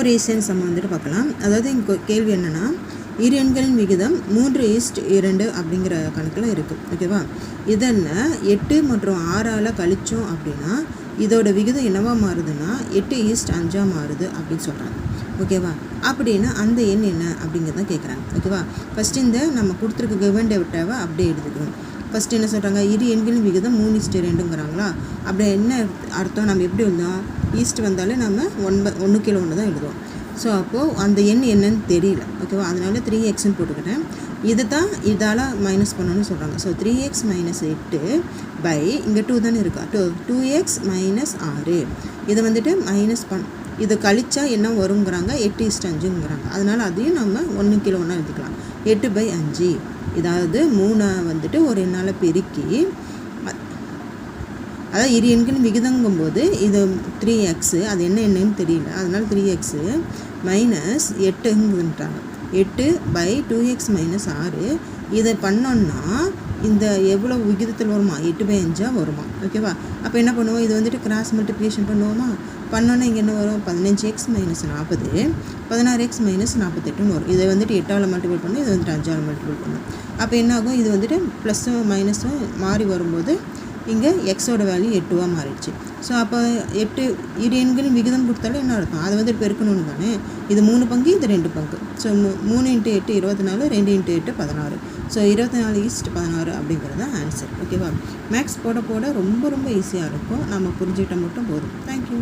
ஒரு ஈஸியன் நம்ம வந்துட்டு பார்க்கலாம். அதாவது இங்கே கேள்வி என்னென்னா இரு எண்களின் விகிதம் மூன்று ஈஸ்ட் இரண்டு அப்படிங்கிற கணக்கில் இருக்குது ஓகேவா இதில் எட்டு மற்றும் ஆறால் கழிச்சோம் அப்படின்னா இதோட விகிதம் என்னவா மாறுதுன்னா எட்டு ஈஸ்ட் அஞ்சாக மாறுது அப்படின்னு சொல்கிறாங்க ஓகேவா அப்படின்னா அந்த எண் என்ன அப்படிங்கிறத கேட்குறாங்க ஓகேவா ஃபஸ்ட்டு இந்த நம்ம கொடுத்துருக்க கவர்மெண்ட் டேட்டாவை அப்படியே எடுத்துக்கணும். ஃபஸ்ட்டு என்ன சொல்கிறாங்க இரு எண்களின் விகிதம் மூணு ஈஸ்ட் ரெண்டுங்கிறாங்களா அப்படி என்ன அர்த்தம்? நம்ம எப்படி எழுதோம் ஈஸ்ட் வந்தாலே நம்ம ஒன்ப ஒன்று கிலோ ஒன்று தான் எழுதுவோம். ஸோ அப்போது அந்த எண் என்னன்னு தெரியல. ஓகேவா அதனால த்ரீ எக்ஸ்னு போட்டுக்கிட்டேன். இது தான் இதால் மைனஸ் பண்ணணும்னு சொல்கிறாங்க ஸோ த்ரீ எக்ஸ் மைனஸ் எட்டு பை இங்கே டூ தானே இருக்கா? டூ டூ எக்ஸ் மைனஸ் ஆறு. இதை வந்துட்டு மைனஸ் பண் இதை கழிச்சா என்ன வருங்கிறாங்க எட்டு இஸ்ட் அஞ்சுங்கிறாங்க. அதனால் அதையும் நம்ம ஒன்று கிலோ ஒன்றா எழுதிக்கலாம். எட்டு பை அஞ்சு. இதாவது மூணை வந்துட்டு ஒரு எண்ணால் பெருக்கி அதாவது இரு எண்கள் விகிதங்கும்போது இது த்ரீ எக்ஸு அது என்ன என்னன்னு தெரியல. அதனால் த்ரீ எக்ஸு மைனஸ் எட்டுங்கிறாங்க எட்டு பை டூ எக்ஸ் மைனஸ் ஆறு. இதை பண்ணோன்னா இந்த எவ்வளோ விகிதத்தில் வருமா? எட்டு பை அஞ்சாக வருமா? ஓகேவா அப்போ என்ன பண்ணுவோம்? இது வந்துட்டு கிராஸ் மல்டிப்ளிகேஷன் பண்ணுவோமா? பண்ணோன்னா இங்கே என்ன வரும்? பதினஞ்சு எக்ஸ் மைனஸ் நாற்பது. பதினாறு எக்ஸ் மைனஸ் நாற்பத்தெட்டுன்னு வரும். இதை வந்துட்டு எட்டால் மல்டிபிள் பண்ணும். இது வந்துட்டு அஞ்சால் மல்டிபிள் பண்ணும். அப்போ என்ன ஆகும்? இது வந்துட்டு ப்ளஸ்ஸும் மைனஸும் மாறி வரும்போது இங்கே எக்ஸோட வேல்யூ எட்டுவாக மாறிடுச்சு. ஸோ அப்போ எட்டு இரு எண்களின் விகிதம் கொடுத்தாலும் என்ன அர்த்தம்? அதை வந்து பெருக்கணும்னு தானே? இது மூணு பங்கு இது ரெண்டு பங்கு. ஸோ மூணு இன்ட்டு எட்டு இருபத்தி நாலு ரெண்டு இன்ட்டு எட்டு பதினாறு. ஸோ இருபத்தி நாலு ஈஸ்ட் பதினாறு அப்படிங்கிறது தான் ஆன்சர் ஓகேவா மேக்ஸ் போட போட ரொம்ப ரொம்ப ஈஸியாக இருக்கும். நம்ம புரிஞ்சுக்கிட்டால் மட்டும் போதும். தேங்க்யூ